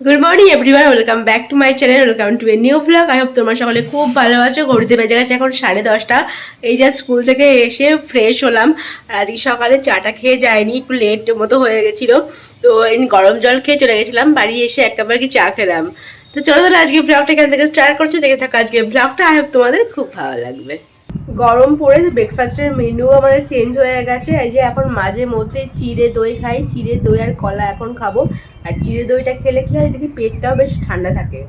Good morning everyone welcome back to my channel welcome to a new blog I hope তোমরা সকলে খুব ভালো আছো। ঘড়িতে বেজে গেছে এখন সাড়ে দশটা। এই যা স্কুল থেকে এসে ফ্রেশ হলাম। আর আজকে সকালে চাটা খেয়ে যায়নি একটু লেট মতো হয়ে গেছিল। তো গরম জল খেয়ে চলে গেছিলাম। বাড়ি এসে একেবারে কি চা খেলাম। তো চলো তাহলে আজকে ব্লগটা এখান থেকে স্টার্ট করছি। দেখে থাকো আজকে ব্লগটা আই হোপ তোমাদের খুব ভালো লাগবে। গরম পড়ে ব্রেকফাস্টের মেনু আমাদের চেঞ্জ হয়ে গেছে। এই যে এখন মাঝে মধ্যে চিড়ে দই খাই, চিড়ে দই আর কলা এখন খাব। আর চিড়ে দইটা খেলে কি হয়, দেখি পেটটাও বেশ ঠান্ডা থাকে।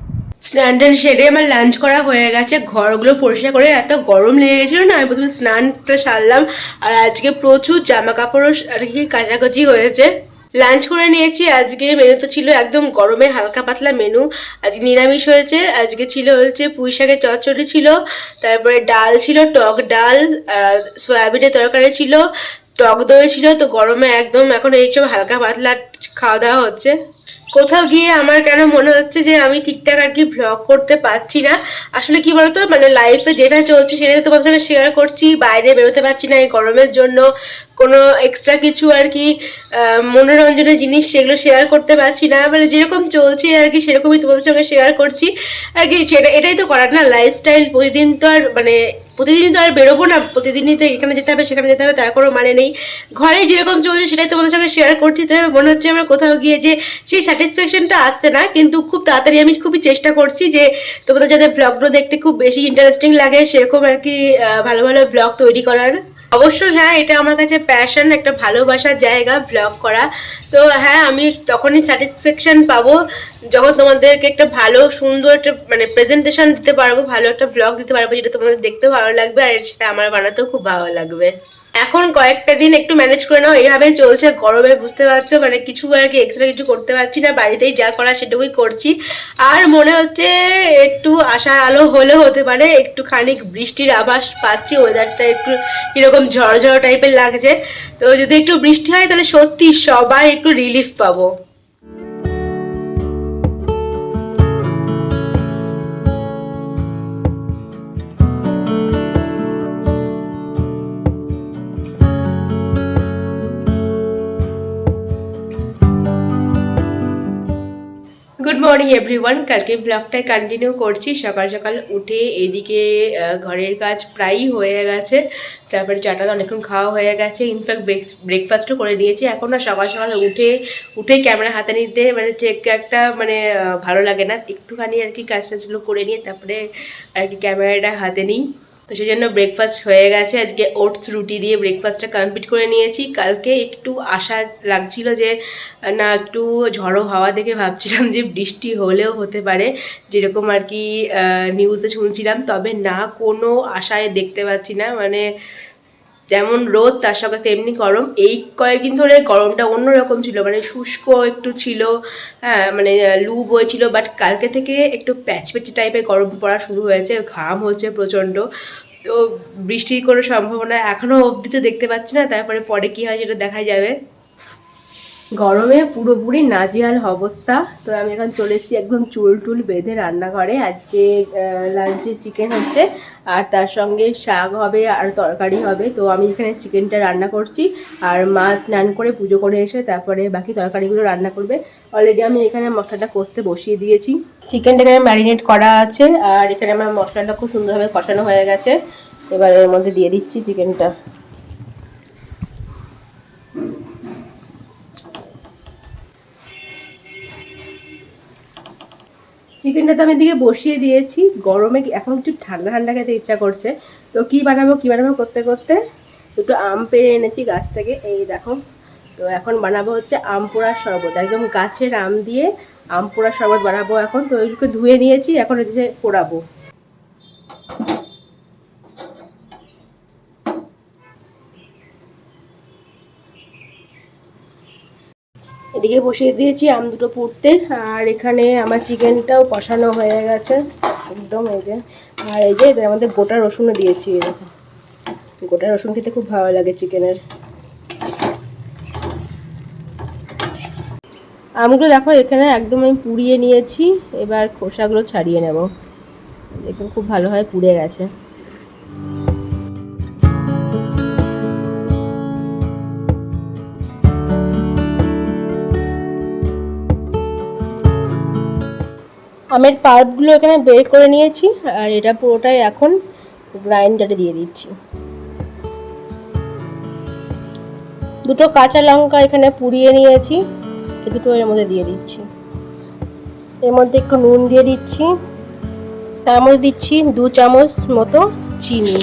স্নান টান সেরে আমার লাঞ্চ করা হয়ে গেছে। ঘরগুলো পরিষ্কার করে এত গরম লেগে গেছিল না, আমি প্রথমে স্নানটা সারলাম। আর আজকে প্রচুর জামা কাপড়ও আর কি কাচাকাচি হয়েছে। লাঞ্চ করে নিয়েছি। আজকে মেনু তো ছিল একদম গরমে হালকা পাতলা মেনু আজকে নিরামিষ হয়েছে। আজকে ছিল হচ্ছে পুঁই শাকের চচ্চড়ি ছিল। তারপরে ডাল ছিল, টক ডাল সয়াবিনের তরকারি ছিল। টক দই ছিল, তো গরমে একদম এখন এইসব হালকা পাতলা খাওয়া দাওয়া হচ্ছে। কোথাও গিয়ে আমার কেন মনে হচ্ছে যে আমি ঠিকঠাক আর কি ভ্লগ করতে পারছি না? আসলে কি বলতো? মানে লাইফে যেটা চলছে সেটা তোমাদের সঙ্গে শেয়ার করছি। বাইরে বেরোতে পারছি না এই গরমের জন্য। কোনো এক্সট্রা কিছু আর কি মনোরঞ্জনের জিনিস সেগুলো শেয়ার করতে পারছি না। মানে যেরকম চলছে আর কি, সেরকমই তোমাদের সঙ্গে শেয়ার করছি। আর কি, সেটা এটাই তো করার না লাইফস্টাইল প্রতিদিন তো আর মানে প্রতিদিনই তো আর বেরোবো না, প্রতিদিনই তো এখানে যেতে হবে, সেখানে যেতে হবে, তার কোনো মানে নেই। ঘরে যেরকম চলছে সেটাই তোমাদের সঙ্গে শেয়ার করছি, তবে মনে হচ্ছে আমার কোথাও গিয়ে যে সেই স্যাটিসফ্যাকশনটা আসছে না, কিন্তু খুব তাড়াতাড়ি আমি খুবই চেষ্টা করছি যে তোমাদের যাতে ব্লগগুলো দেখতে খুব বেশি ইন্টারেস্টিং লাগে, সেরকম আর কি ভালো ভালো ব্লগ তৈরি করার। অবশ্যই হ্যাঁ এটা আমার কাছে প্যাশন একটা ভালোবাসার জায়গা ব্লগ করা। তো হ্যাঁ আমি তখনই স্যাটিসফ্যাকশন পাবো যখন তোমাদেরকে একটা ভালো, সুন্দর একটা মানে প্রেজেন্টেশন দিতে পারব, ভালো একটা ব্লগ দিতে পারব যেটা তোমাদের দেখতেও ভালো লাগবে আর সেটা আমার বানাতেও খুব ভালো লাগবে। এখন কয়েকটা দিন একটু ম্যানেজ করে নাও, এইভাবেই চলছে, গরমে বুঝতে পারছ মানে কিছু আর কি এক্সট্রা কিছু করতে পারছি না, বাড়িতেই যা করা সেটুকুই করছি। আর মনে হচ্ছে একটু আশার আলো হলেও হতে পারে একটু খানিক বৃষ্টির আভাস পাচ্ছি ওয়েদারটা একটু কীরকম ঝড় ঝড় টাইপের লাগছে। তো যদি একটু বৃষ্টি হয় তাহলে সত্যি সবাই একটু রিলিফ পাবো। মর্নিং এভরিওয়ান কালকে ব্লগটাই কন্টিনিউ করছি। সকাল সকাল উঠে এদিকে ঘরের কাজ প্রায়ই হয়ে গেছে। তারপরে চাটা অনেকক্ষণ খাওয়া হয়ে গেছে। ইনফ্যাক্ট ব্রেকফাস্টও করে নিয়েছি। এখন না সকাল সকাল উঠে উঠে ক্যামেরা হাতে নিতে মানে ঠিক একটা মানে ভালো লাগে না। একটুখানি আর কি কাজ টাজগুলো করে নিয়ে তারপরে আর কি ক্যামেরাটা হাতে নিই। তো সেই জন্য ব্রেকফাস্ট হয়ে গেছে। আজকে ওটস রুটি দিয়ে ব্রেকফাস্টটা কমপ্লিট করে নিয়েছি। কালকে একটু আশা লাগছিল যে, না, একটু ঝড়ো হাওয়া দেখে ভাবছিলাম যে বৃষ্টি হলেও হতে পারে। যেরকম আর কি নিউজে শুনছিলাম। তবে না, কোনো আশায় দেখতে পাচ্ছি না। মানে যেমন রোদ, তার সঙ্গে তেমনি গরম। এই কয়েকদিন ধরে গরমটা অন্যরকম ছিল মানে শুষ্ক একটু ছিল হ্যাঁ মানে লু বইছিল বাট কালকে থেকে একটু প্যাচপ্যাচি টাইপের গরম পড়া শুরু হয়েছে, ঘাম হচ্ছে প্রচণ্ড। তো বৃষ্টির কোনো সম্ভাবনা এখনও অবধি তো দেখতে পাচ্ছি না, তারপরে পরে কী হয় সেটা দেখা যাবে। গরমে পুরোপুরি নাজিয়াল অবস্থা। তো আমি এখন চলে এসেছি একদম চুল টুল বেঁধে রান্নাঘরে। আজকে লাঞ্চে চিকেন হচ্ছে, আর তার সঙ্গে শাক হবে আর তরকারি হবে। তো আমি এখানে চিকেনটা রান্না করছি, আর মাছ স্নান করে পুজো করে এসে তারপরে বাকি তরকারিগুলো রান্না করবে। অলরেডি আমি এখানে মশলাটা কষতে বসিয়ে দিয়েছি। চিকেনটা এখানে ম্যারিনেট করা আছে, আর এখানে আমার মশলাটা খুব সুন্দরভাবে কষানো হয়ে গেছে। এবার এর মধ্যে দিয়ে দিচ্ছি চিকেনটা চিকেনটা তো আমি দিকে বসিয়ে দিয়েছি। গরমে এখন একটু ঠান্ডা ঠান্ডা খেতে ইচ্ছা করছে। তো কি বানাবো কি বানাবো করতে করতে? একটু আম পেরে এনেছি গাছ থেকে। এই দেখো, তো এখন বানাবো হচ্ছে আম পোড়ার শরবত। একদম গাছের আম দিয়ে আম পোড়ার শরবত বানাবো এখন। তো ওইগুলোকে ধুয়ে নিয়েছি, এখন হচ্ছে পোড়াবো। এদিকে বসিয়ে দিয়েছি, আম দুটো পুড়তে। আর এখানে আমার চিকেনটাও কষানো হয়ে গেছে, একদম এই যে। আর এই যে এদের আমাদের গোটা রসুনও দিয়েছি দেখো। গোটা রসুন খেতে খুব ভালো লাগে চিকেনের। আমগুলো দেখো, এখানে একদম আমি পুড়িয়ে নিয়েছি, এবার খোসাগুলো ছাড়িয়ে নেব। দেখুন, খুব ভালোভাবে পুড়ে গেছে। আমের পাল্পগুলো এখানে বের করে নিয়েছি আর এটা পুরোটাই এখন গ্রাইন্ডারে দিয়ে দিচ্ছি। দুটো কাঁচা লঙ্কা এখানে পুড়িয়ে নিয়েছি দুটো এর মধ্যে দিয়ে দিচ্ছি। এর মধ্যে একটু নুন দিয়ে দিচ্ছি তার মধ্যে দিচ্ছি দু চামচ মতো চিনি।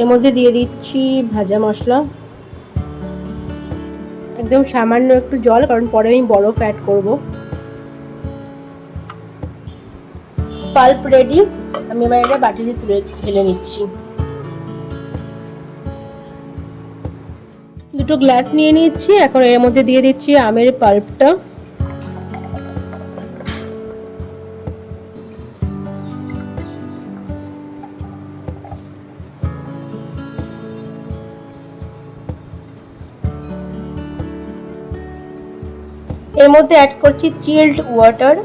এর মধ্যে দিয়ে দিচ্ছি ভাজা মশলা। একদম সামান্য একটু জল, কারণ পরে আমি বরফ অ্যাড করব। পাল্প রেডি আমি এবার এটা বাটিতে তুলে ঢেলে নিচ্ছি। দুটো গ্লাস নিয়ে নিচ্ছি এখন এর মধ্যে দিয়ে দিচ্ছি আমের পাল্পটা এর মধ্যে অ্যাড করছি চিল্ড ওয়াটার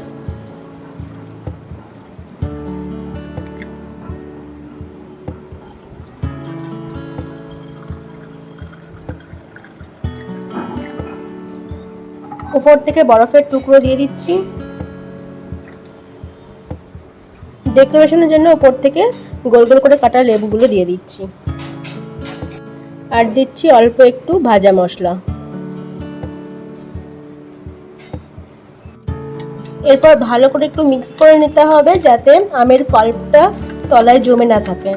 উপর থেকে বরফের টুকরো দিয়ে দিচ্ছি। ডেকোরেশনের জন্য উপর থেকে গোল গোল করে কাটা লেবুগুলো দিয়ে দিচ্ছি। আর দিচ্ছি অল্প একটু ভাজা মশলা। এরপর ভালো করে একটু মিক্স করে নিতে হবে যাতে আমের পাল্পটা তলায় জমে না থাকে।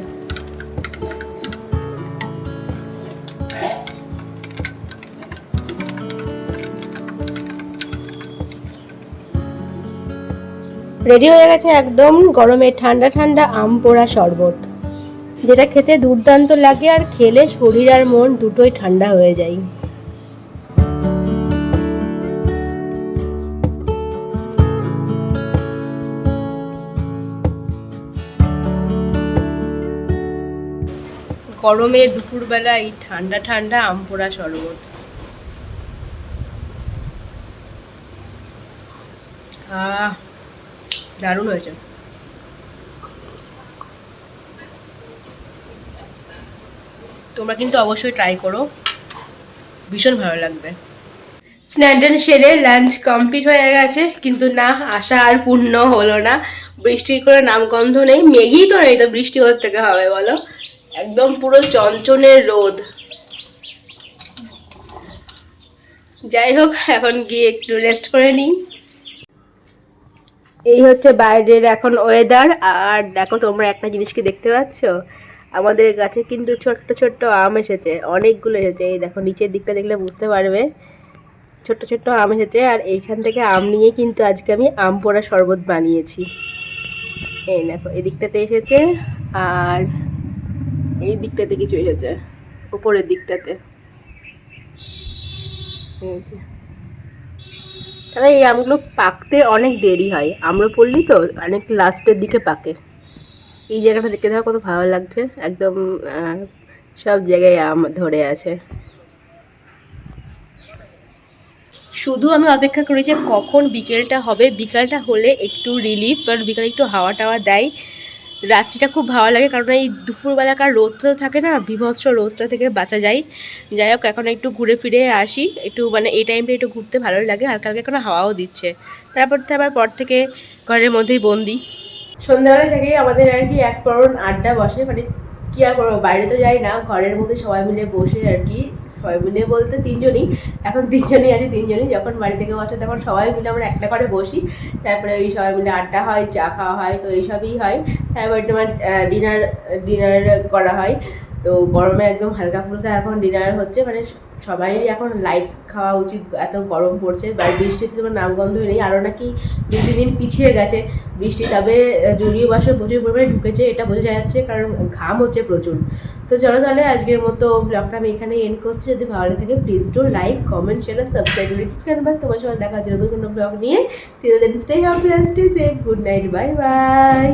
রেডি হয়ে গেছে একদম গরমে ঠান্ডা ঠান্ডা আম পোড়া শরবত। যেটা খেতে দুর্দান্ত লাগে আর খেলে শরীর আর মন দুটোই ঠান্ডা হয়ে যায়। গরমে দুপুরবেলা এই ঠান্ডা ঠান্ডা আম পোড়া শরবত। দারুণ হয়েছে। তোমরা কিন্তু অবশ্যই ট্রাই করো। ভীষণ ভালো লাগবে। স্ন্যান্ডেন সেরে লাঞ্চ কমপ্লিট হয়ে গেছে, কিন্তু না, আশা আর পূর্ণ হলো না। বৃষ্টির করে নামগন্ধ নেই, মেঘই তো নেই, তো বৃষ্টি থেকে হবে বলো? একদম পুরো চঞ্চনের রোদ। যাই হোক, এখন গিয়ে একটু রেস্ট করে নিই। এই হচ্ছে বাইরের এখন ওয়েদার আর দেখো তোমরা একটা জিনিস কি দেখতে পাচ্ছ? আমাদের গাছে কিন্তু ছোট্ট ছোট্ট আম এসেছে, অনেকগুলো এসেছে। এই দেখো, নিচের দিকটা দেখলে বুঝতে পারবে। ছোট্ট ছোট্ট আম এসেছে, আর এইখান থেকে আম নিয়ে কিন্তু আজকে আমি আম পোড়া শরবত বানিয়েছি। এই দেখো, এদিকটাতে এসেছে, আর এই দিকটাতে কিছু এসেছে। উপরের দিকটাতে। তাহলে এই আমগুলো পাকতে অনেক দেরি হয়। আম্রপল্লি তো, অনেক লাস্টের দিকে পাকে। এই জায়গাটা দেখতে দেখো কত ভালো লাগছে। একদম সব জায়গায় আম ধরে আছে। শুধু আমি অপেক্ষা করি যে কখন বিকেলটা হবে। বিকালটা হলে একটু রিলিফ কারণ বিকালে একটু হাওয়া টাওয়া দেয়। রাত্রিটা খুব ভালো লাগে কারণ এই দুপুরবেলাকার রোদটা থাকে না, বিভৎস রোদটা থেকে বাঁচা যায়। যাই হোক, এখন একটু ঘুরে ফিরে আসি, একটু মানে এই টাইমটা একটু ঘুরতে ভালো লাগে হালকা হালকা এখন হাওয়াও দিচ্ছে। তারপর তো আবার পর থেকে ঘরের মধ্যেই বন্দি। সন্ধ্যাবেলা থেকেই আমাদের আর কি এক পরন আড্ডা বসে মানে কি আর করব, বাইরে তো যাই না, ঘরের মধ্যে সবাই মিলে বসে আর কি মিলে বলতে তিনজনই। এখন তিনজনই আছে, তিনজনই যখন বাড়ি থেকে বসে তখন সবাই মিলে আমরা একটা করে বসি। তারপরে ওই সবাই মিলে আড্ডা হয়, চা খাওয়া হয়, তো এইসবই হয়। তারপর তোমার ডিনার ডিনার করা হয়। তো গরমে একদম হালকা ফুলকা এখন ডিনার হচ্ছে। মানে সবাই এখন লাইট খাওয়া উচিত, এত গরম পড়ছে। বা বৃষ্টিতে তোমার নামগন্ধ নেই। আরও নাকি দু, তিন দিন পিছিয়ে গেছে বৃষ্টি। তবে জলীয় বাষ্প প্রচুর পরিমাণে ঢুকেছে, এটা বোঝা যাচ্ছে। কারণ ঘাম হচ্ছে প্রচুর। তো চলো তাহলে আজকের মতো ব্লগটা আমি এখানে এন্ড করছি। যদি ভালো লাগে থাকে please do like comment share subscribe করে তোমার সঙ্গে দেখা হচ্ছে নতুন কোনো ব্লগ নিয়ে। Till then stay happy and stay safe good night bye bye